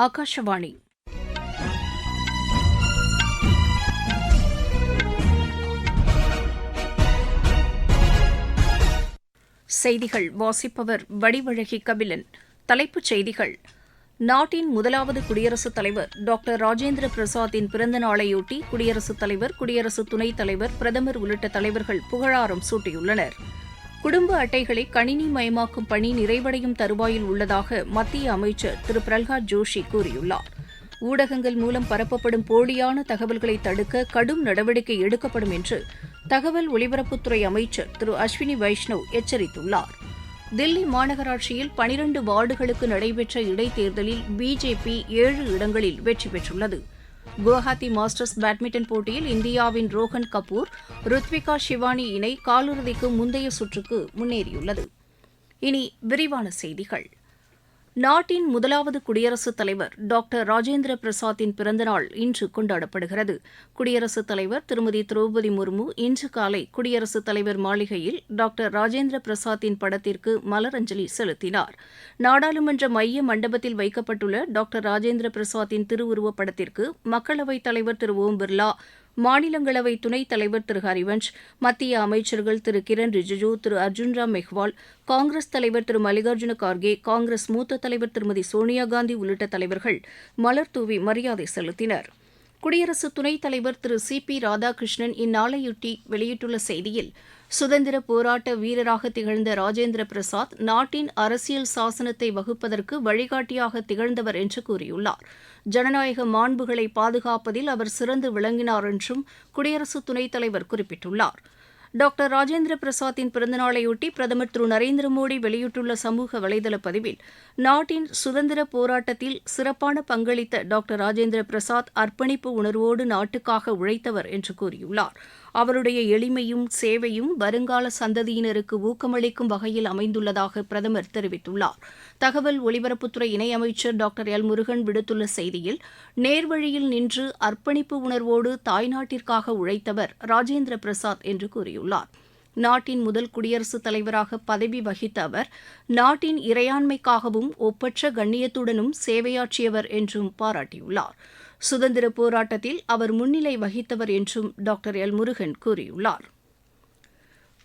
ஆகாஷவாணி செய்திகள். வாசிப்பவர் வடிவழகி கபிலன். தலைப்புச் செய்திகள். நாட்டின் முதலாவது குடியரசுத் தலைவர் டாக்டர் ராஜேந்திர பிரசாத்தின் பிறந்த நாளையொட்டி குடியரசுத் தலைவர் குடியரசு துணைத் தலைவர் பிரதமர் உள்ளிட்ட தலைவர்கள் புகழாரம் சூட்டியுள்ளனர். குடும்ப அட்டைகளை கணினி மயமாக்கும் பணி நிறைவடையும் தருவாயில் உள்ளதாக மத்திய அமைச்சர் திரு. பிரல்ஹாத் ஜோஷி கூறியுள்ளார். ஊடகங்கள் மூலம் பரப்பப்படும் போலியான தகவல்களை தடுக்க கடும் நடவடிக்கை எடுக்கப்படும் என்று தகவல் ஒலிபரப்புத்துறை அமைச்சர் திரு. அஸ்வினி வைஷ்ணவ் எச்சரித்துள்ளார். தில்லி மாநகராட்சியில் பனிரண்டு வார்டுகளுக்கு நடைபெற்ற இடைத்தேர்தலில் பிஜேபி ஏழு இடங்களில் வெற்றி பெற்றுள்ளது. குவஹாத்தி மாஸ்டர்ஸ் பேட்மிண்டன் போட்டியில் இந்தியாவின் ரோஹன் கபூர் ருத்விகா ஷிவானி இணை காலிறுதிக்கு முந்தைய சுற்றுக்கு முன்னேறியுள்ளது. இனி விரிவான செய்திகள். நாட்டின் முதலாவது குடியரசுத் தலைவர் டாக்டர் ராஜேந்திர பிரசாத்தின் பிறந்தநாள் இன்று கொண்டாடப்படுகிறது. குடியரசுத் தலைவர் திருமதி திரௌபதி முர்மு இன்று காலை குடியரசுத் தலைவர் மாளிகையில் டாக்டர் ராஜேந்திர பிரசாத்தின் படத்திற்கு மலரஞ்சலி செலுத்தினார். நாடாளுமன்ற மைய மண்டபத்தில் வைக்கப்பட்டுள்ள டாக்டர் ராஜேந்திர பிரசாத்தின் திருவுருவப் படத்திற்கு மக்களவைத் தலைவர் திரு ஓம் பிர்லா மாநிலங்களவை துணைத் தலைவர் திரு. ஹரிவன்ஷ் மத்திய அமைச்சர்கள் திரு. கிரண் ரிஜிஜூ திரு. அர்ஜுன் ராம் மெஹ்வால் காங்கிரஸ் தலைவர் திரு. மல்லிகார்ஜுன கார்கே காங்கிரஸ் மூத்த தலைவர் திருமதி சோனியா காந்தி உள்ளிட்ட தலைவர்கள் மலர் தூவி மரியாதை செலுத்தினர். குடியரசு துணைத் தலைவர் திரு சி. பி. ராதாகிருஷ்ணன் இந்நாளையொட்டி வெளியிட்டுள்ள செய்தியில் சுதந்திர போராட்ட வீரராக திகழ்ந்த ராஜேந்திர பிரசாத் நாட்டின் அரசியல் சாசனத்தை வகுப்பதற்கு வழிகாட்டியாக திகழ்ந்தவர் என்று கூறியுள்ளார். ஜனநாயக மாண்புகளை பாதுகாப்பதில் அவர் சிறந்து விளங்கினார் என்றும் குடியரசு துணைத் தலைவர் குறிப்பிட்டுள்ளார். டாக்டர் ராஜேந்திர பிரசாத்தின் பிறந்தநாளையொட்டி பிரதமர் திரு நரேந்திர மோடி வெளியிட்டுள்ள சமூக வலைதள பதிவில் நாட்டின் சுதந்திர போராட்டத்தில் சிறப்பான பங்களித்த டாக்டர் ராஜேந்திர பிரசாத் அர்ப்பணிப்பு உணர்வோடு நாட்டுக்காக உழைத்தவர் என்று கூறியுள்ளார். அவருடைய எளிமையும் சேவையும் வருங்கால சந்ததியினருக்கு ஊக்கமளிக்கும் வகையில் அமைந்துள்ளதாக பிரதமர் தெரிவித்துள்ளார். தகவல் ஒலிபரப்புத்துறை இணையமைச்சர் டாக்டர் எல் முருகன் விடுத்துள்ள செய்தியில் நேர்வழியில் நின்று அர்ப்பணிப்பு உணர்வோடு தாய்நாட்டிற்காக உழைத்தவர் ராஜேந்திர பிரசாத் என்று கூறியுள்ளார். நாட்டின் முதல் குடியரசுத் தலைவராக பதவி வகித்த அவர் நாட்டின் இறையாண்மைக்காகவும் ஒப்பற்ற கண்ணியத்துடனும் சேவையாற்றியவர் என்றும் பாராட்டியுள்ளார். சுதந்திர போராட்டத்தில் அவர் முன்னிலை வகித்தவர் என்றும் டாக்டர் எல் முருகன் கூறியுள்ளார்.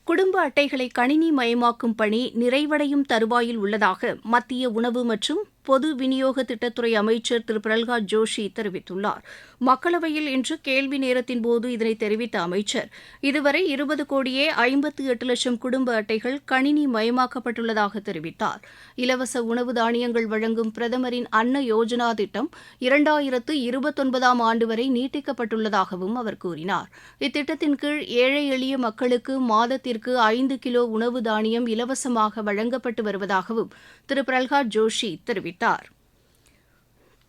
குடும்ப அட்டைகளை கணினி மயமாக்கும் பணி நிறைவடையும் தருவாயில் உள்ளதாக மத்திய உணவு மற்றும் பொது விநியோக திட்டத்துறை அமைச்சர் திரு. பிரல்ஹாத் ஜோஷி தெரிவித்துள்ளார். மக்களவையில் இன்று கேள்வி நேரத்தின் போது இதனை தெரிவித்த அமைச்சர் இதுவரை இருபது கோடியே ஐம்பத்து எட்டு லட்சம் குடும்ப அட்டைகள் கணினி மயமாக்கப்பட்டுள்ளதாக தெரிவித்தார். இலவச உணவு தானியங்கள் வழங்கும் பிரதமரின் அன்ன யோஜனா திட்டம் இரண்டாயிரத்து இருபத்தொன்பதாம் ஆண்டு வரை நீட்டிக்கப்பட்டுள்ளதாகவும் அவர் கூறினார். இத்திட்டத்தின் கீழ் ஏழை எளிய மக்களுக்கு மாதத்திற்கு ஐந்து கிலோ உணவு தானியம் இலவசமாக வழங்கப்பட்டு வருவதாகவும் திரு. பிரல்ஹாத் ஜோஷி தெரிவித்தார். தெரிவித்தார்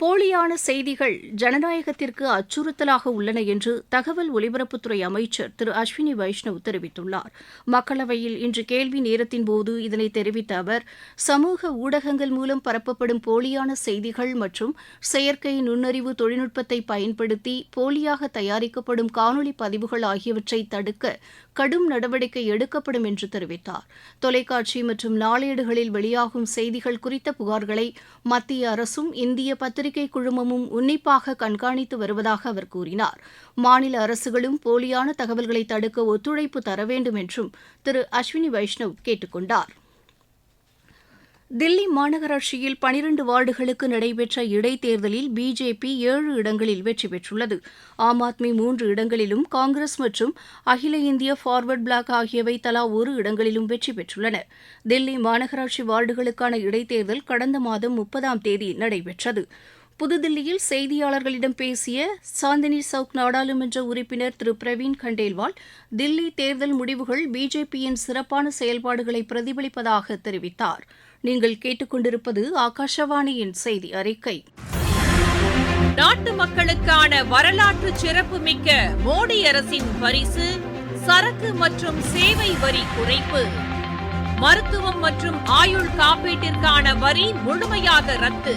போலியான செய்திகள் ஜனநாயகத்திற்கு அச்சுறுத்தலாக உள்ளன என்று தகவல் ஒலிபரப்புத்துறை அமைச்சர் திரு அஸ்வினி வைஷ்ணவ் தெரிவித்துள்ளார். மக்களவையில் இன்று கேள்வி நேரத்தின்போது இதனை தெரிவித்த அவர் சமூக ஊடகங்கள் மூலம் பரப்பப்படும் போலியான செய்திகள் மற்றும் செயற்கை நுண்ணறிவு தொழில்நுட்பத்தை பயன்படுத்தி போலியாக தயாரிக்கப்படும் காணொலி பதிவுகள் ஆகியவற்றை தடுக்க கடும் நடவடிக்கை எடுக்கப்படும் என்று தெரிவித்தார். தொலைக்காட்சி மற்றும் நாளேடுகளில் வெளியாகும் செய்திகள் குறித்த புகார்களை மத்திய அரசும் இந்திய பத்திரிகை நடவடிக்கை குழுமமும் உன்னிப்பாக கண்காணித்து வருவதாக அவர் கூறினார். மாநில அரசுகளும் போலியான தகவல்களை தடுக்க ஒத்துழைப்பு தர வேண்டும் என்றும் திரு அஸ்வினி வைஷ்ணவ் கேட்டுக் கொண்டார். தில்லி மாநகராட்சியில் பனிரண்டு வார்டுகளுக்கு நடைபெற்ற இடைத்தேர்தலில் பிஜேபி ஏழு இடங்களில் வெற்றி பெற்றுள்ளது. ஆம் ஆத்மி மூன்று இடங்களிலும் காங்கிரஸ் மற்றும் அகில இந்திய ஃபார்வர்ட் பிளாக் ஆகியவை தலா ஒரு இடங்களிலும் வெற்றி பெற்றுள்ளன. தில்லி மாநகராட்சி வார்டுகளுக்கான இடைத்தேர்தல் கடந்த மாதம் முப்பதாம் தேதி நடைபெற்றது. புதுதில்லியில் செய்தியாளர்களிடம் பேசிய சாந்தினி சவுக் நாடாளுமன்ற உறுப்பினர் திரு. பிரவீன் கண்டேல்வால் தில்லி தேர்தல் முடிவுகள் பிஜேபியின் சிறப்பான செயல்பாடுகளை பிரதிபலிப்பதாக தெரிவித்தார். நீங்கள் கேட்டுக்கொண்டிருப்பது ஆகாஷவாணியின் செய்தி அறிக்கை. நாட்டு மக்களுக்கான வரலாற்று சிறப்புமிக்க மோடி அரசின் பரிசு சரக்கு மற்றும் சேவை வரி குறைப்பு. மருத்துவம் மற்றும் ஆயுள் காப்பீட்டிற்கான வரி முழுமையாக ரத்து.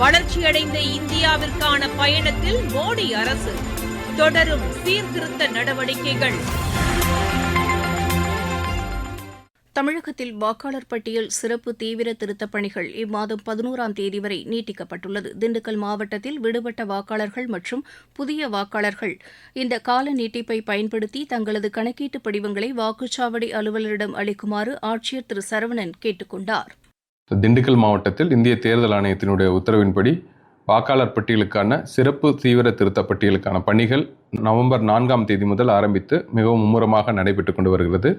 வளர்ச்சியடைந்த இந்தியாவிற்கான பயணத்தில் மோடி அரசு. தொடரும் சீர்திருத்த நடவடிக்கைகள். தமிழகத்தில் வாக்காளர் பட்டியல் சிறப்பு தீவிர திருத்தப் பணிகள் இம்மாதம் பதினோராம் தேதி வரை நீட்டிக்கப்பட்டுள்ளது. திண்டுக்கல் மாவட்டத்தில் விடுபட்ட வாக்காளர்கள் மற்றும் புதிய வாக்காளர்கள். இந்த கால நீட்டிப்பை பயன்படுத்தி தங்களது கணக்கீட்டு படிவங்களை வாக்குச்சாவடி அலுவலரிடம் அளிக்குமாறு ஆட்சியர் திரு சரவணன் கேட்டுக் கொண்டாா் திண்டுக்கல் மாவட்டத்தில் இந்திய தேர்தல் ஆணையத்தினுடைய உத்தரவின்படி வாக்காளர் பட்டியலுக்கான சிறப்பு தீவிர திருத்த பட்டியலுக்கான பணிகள் நவம்பர் நான்காம் தேதி முதல் ஆரம்பித்து மிகவும் மும்முரமாக நடைபெற்று கொண்டு வருகிறது.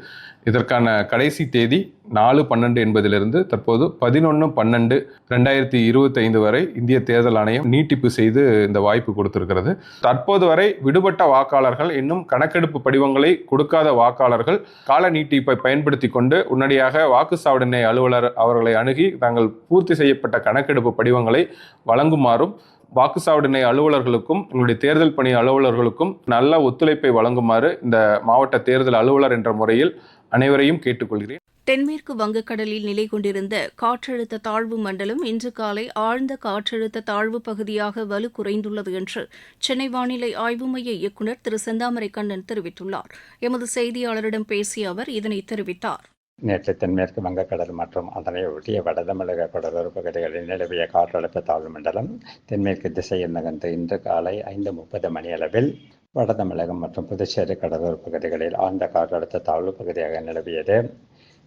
இதற்கான கடைசி தேதி நாலு பன்னெண்டு என்பதிலிருந்து தற்போது பதினொன்று பன்னெண்டு ரெண்டாயிரத்தி இருபத்தைந்து வரை இந்திய தேர்தல் ஆணையம் நீட்டிப்பு செய்து இந்த வாய்ப்பு கொடுத்திருக்கிறது. தற்போது வரை விடுபட்ட வாக்காளர்கள் இன்னும் கணக்கெடுப்பு படிவங்களை கொடுக்காத வாக்காளர்கள் கால நீட்டிப்பை பயன்படுத்தி கொண்டு உடனடியாக வாக்குச்சாவடி அலுவலர் அவர்களை அணுகி தாங்கள் பூர்த்தி செய்யப்பட்ட கணக்கெடுப்பு படிவங்களை வழங்குமாறும் வாக்குச்சாவடி அலுவலர்களுக்கும் எங்களுடைய தேர்தல் பணி அலுவலர்களுக்கும் நல்ல ஒத்துழைப்பை வழங்குமாறு இந்த மாவட்ட தேர்தல் அலுவலர் என்ற முறையில் அனைவரையும் கேட்டுக்கொள்கிறேன். தென்மேற்கு வங்கக்கடலில் நிலை கொண்டிருந்த காற்றழுத்த தாழ்வு மண்டலம் இன்று காலை ஆழ்ந்த காற்றழுத்த தாழ்வு பகுதியாக வலு குறைந்துள்ளது என்று சென்னை வானிலை ஆய்வு மைய இயக்குநர் திரு செந்தாமரை கண்ணன் தெரிவித்துள்ளார். எமது செய்தியாளரிடம் பேசிய அவர் இதனை தெரிவித்தார். நேற்று தென்மேற்கு வங்கக்கடல் மற்றும் அதனை ஒட்டிய வடதமிழக கடலோர பகுதிகளில் நிலவிய காற்றழுத்த தாழ்வு மண்டலம் தென்மேற்கு திசையில் நகர்ந்து இன்று காலை ஐந்து முப்பது மணியளவில் வடதமிழகம் மற்றும் புதுச்சேரி கடலோர பகுதிகளில் ஆழ்ந்த காற்றழுத்த தாழ்வு பகுதியாக நிலவியது.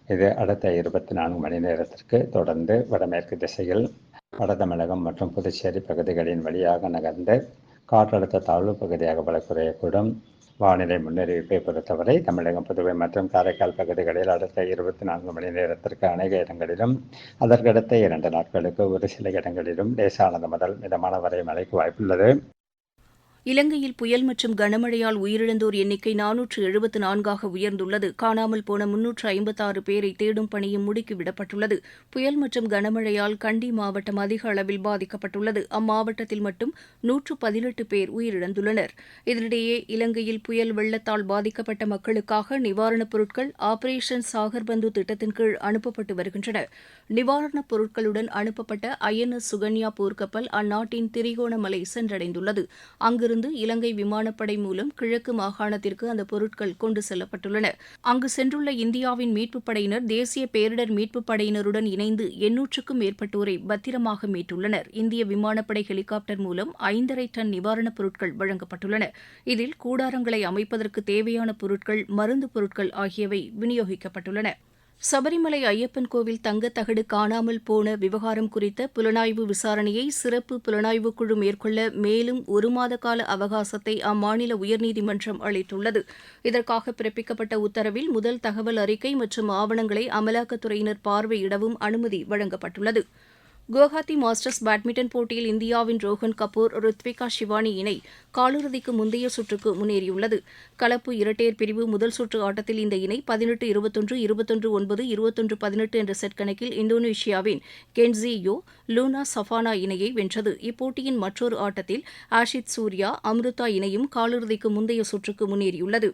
இது அடுத்த இருபத்தி நான்கு மணி நேரத்திற்கு தொடர்ந்து வடமேற்கு திசையில் வடதமிழகம் மற்றும் புதுச்சேரி பகுதிகளின் வழியாக நகர்ந்து காற்றழுத்த தாழ்வு பகுதியாக வளர்க்குறையக்கூடும் வானிலை முன்னறிவிப்பை பொறுத்தவரை தமிழகம் புதுவை மற்றும் காரைக்கால் பகுதிகளில் அடுத்த இருபத்தி நான்கு மணி நேரத்திற்கு அநேக இடங்களிலும் அதற்கடுத்த இரண்டு நாட்களுக்கு ஒரு சில இடங்களிலும் லேசானது முதல் மிதமான வரை மழைக்கு வாய்ப்புள்ளது. இலங்கையில் புயல் மற்றும் கனமழையால் உயிரிழந்தோர் எண்ணிக்கை நானூற்று எழுபத்து நான்காக உயர்ந்துள்ளது. காணாமல் போன முன்னூற்று ஐம்பத்தாறு பேரை தேடும் பணியும் முடுக்கிவிடப்பட்டுள்ளது புயல் மற்றும் கனமழையால் கண்டி மாவட்டம் அதிக அளவில் பாதிக்கப்பட்டுள்ளது. அம்மாவட்டத்தில் மட்டும் நூற்று பதினெட்டு பேர் உயிரிழந்துள்ளனர். இதனிடையே இலங்கையில் புயல் வெள்ளத்தால் பாதிக்கப்பட்ட மக்களுக்காக நிவாரணப் பொருட்கள் ஆபரேஷன் சாகர்பந்து திட்டத்தின் கீழ் அனுப்பப்பட்டு வருகின்றன. நிவாரணப் பொருட்களுடன் அனுப்பப்பட்ட ஐஎன்எஸ் சுகன்யா போர்க்கப்பல் அந்நாட்டின் திரிகோணமலை சென்றடைந்துள்ளது. அங்கிருந்து இருந்து இலங்கை விமானப்படை மூலம் கிழக்கு மாகாணத்திற்கு அந்த பொருட்கள் கொண்டு செல்லப்பட்டுள்ளன. அங்கு சென்றுள்ள இந்தியாவின் மீட்புப் படையினர் தேசிய பேரிடர் மீட்புப் படையினருடன் இணைந்து எண்ணூற்றுக்கும் மேற்பட்டோரை பத்திரமாக மீட்டுள்ளனர். இந்திய விமானப்படை ஹெலிகாப்டர் மூலம் ஐந்தரை டன் நிவாரணப் பொருட்கள் வழங்கப்பட்டுள்ளன. இதில் கூடாரங்களை அமைப்பதற்கு தேவையான பொருட்கள் மருந்து பொருட்கள் ஆகியவை விநியோகிக்கப்பட்டுள்ளன. சபரிமலை ஐயப்பன் கோவில் தங்கத்தகடு காணாமல் போன விவகாரம் குறித்த புலனாய்வு விசாரணையை சிறப்பு புலனாய்வு குழு மேற்கொள்ள மேலும் ஒரு மாத கால அவகாசத்தை அம்மாநில உயர்நீதிமன்றம் அளித்துள்ளது. இதற்காக பிறப்பிக்கப்பட்ட உத்தரவில் முதல் தகவல் அறிக்கை மற்றும் ஆவணங்களை அமலாக்கத்துறையினர் பார்வையிடவும் அனுமதி வழங்கப்பட்டுள்ளது. குவஹாத்தி மாஸ்டர்ஸ் பேட்மிண்டன் போட்டியில் இந்தியாவின் ரோஹன் கபூர் ருத்விகா ஷிவானி இணை காலிறுதிக்கு முந்தைய சுற்றுக்கு முன்னேறியுள்ளது. கலப்பு இரட்டையர் பிரிவு முதல் சுற்று ஆட்டத்தில் இந்த இணை பதினெட்டு இருபத்தொன்று இருபத்தொன்று ஒன்பது இருபத்தொன்று பதினெட்டு என்ற செட் கணக்கில் இந்தோனேஷியாவின் கென்சி யோ லூனா சஃபானா இணையை வென்றது. இப்போட்டியின் மற்றொரு ஆட்டத்தில் ஆஷித் சூர்யா அம்ருதா இணையும் காலிறுதிக்கு முந்தைய சுற்றுக்கு முன்னேறியுள்ளது.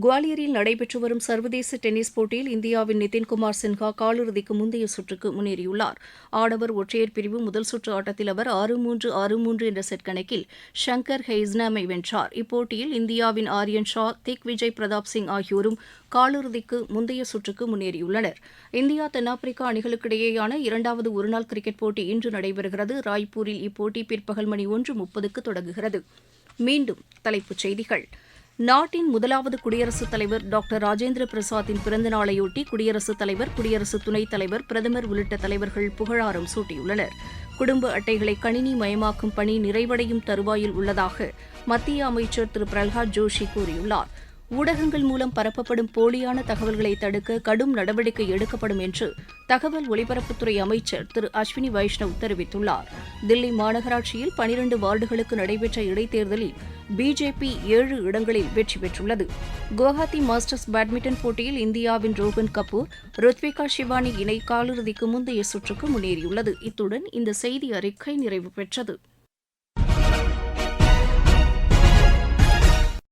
குவாலியரில் நடைபெற்று வரும் சர்வதேச டென்னிஸ் போட்டியில் இந்தியாவின் நிதின்குமார் சின்ஹா காலிறுதிக்கு முந்தைய சுற்றுக்கு முன்னேறியுள்ளார். ஆடவர் ஒற்றையர் பிரிவு முதல் சுற்று ஆட்டத்தில் அவர் ஆறு மூன்று ஆறு மூன்று என்ற செட் கணக்கில் ஷங்கர் ஹெய்ஸ்னாமை வென்றார். இப்போட்டியில் இந்தியாவின் ஆரியன் ஷா திக் விஜய் பிரதாப் சிங் ஆகியோரும் காலிறுதிக்கு முந்தைய சுற்றுக்கு முன்னேறியுள்ளனர். இந்தியா தென்னாப்பிரிக்கா அணிகளுக்கிடையேயான இரண்டாவது ஒருநாள் கிரிக்கெட் போட்டி இன்று நடைபெறுகிறது. ராய்ப்பூரில் இப்போட்டி பிற்பகல் மணி ஒன்று முப்பதுக்கு தொடங்குகிறது. மீண்டும் தலைப்புச் செய்திகள். நாட்டின் முதலாவது குடியரசுத் தலைவர் டாக்டர் ராஜேந்திர பிரசாத்தின் பிறந்த நாளையொட்டி குடியரசுத் தலைவர் குடியரசு துணைத் தலைவர் பிரதமர் உள்ளிட்ட தலைவர்கள் புகழாரம் சூட்டியுள்ளனர். குடும்ப அட்டைகளை கணினி மயமாக்கும் பணி நிறைவடையும் தருவாயில் உள்ளதாக மத்திய அமைச்சர் திரு பிரல்ஹாத் ஜோஷி கூறியுள்ளார். ஊடகங்கள் மூலம் பரப்பப்படும் போலியான தகவல்களை தடுக்க கடும் நடவடிக்கை எடுக்கப்படும் என்று தகவல் ஒலிபரப்புத்துறை அமைச்சர் திரு அஸ்வினி வைஷ்ணவ் தெரிவித்துள்ளார். தில்லி மாநகராட்சியில் பனிரண்டு வார்டுகளுக்கு நடைபெற்ற இடைத்தேர்தலில் பிஜேபி ஏழு இடங்களில் வெற்றி பெற்றுள்ளது. குவஹாத்தி மாஸ்டர்ஸ் பேட்மிண்டன் போட்டியில் இந்தியாவின் ரோகன் கபூர் ருத்விகா ஷிவானி இணை காலிறுதிக்கு முந்தைய சுற்றுக்கு முன்னேறியுள்ளது. இத்துடன் இந்த செய்தி அறிக்கை நிறைவு பெற்றது.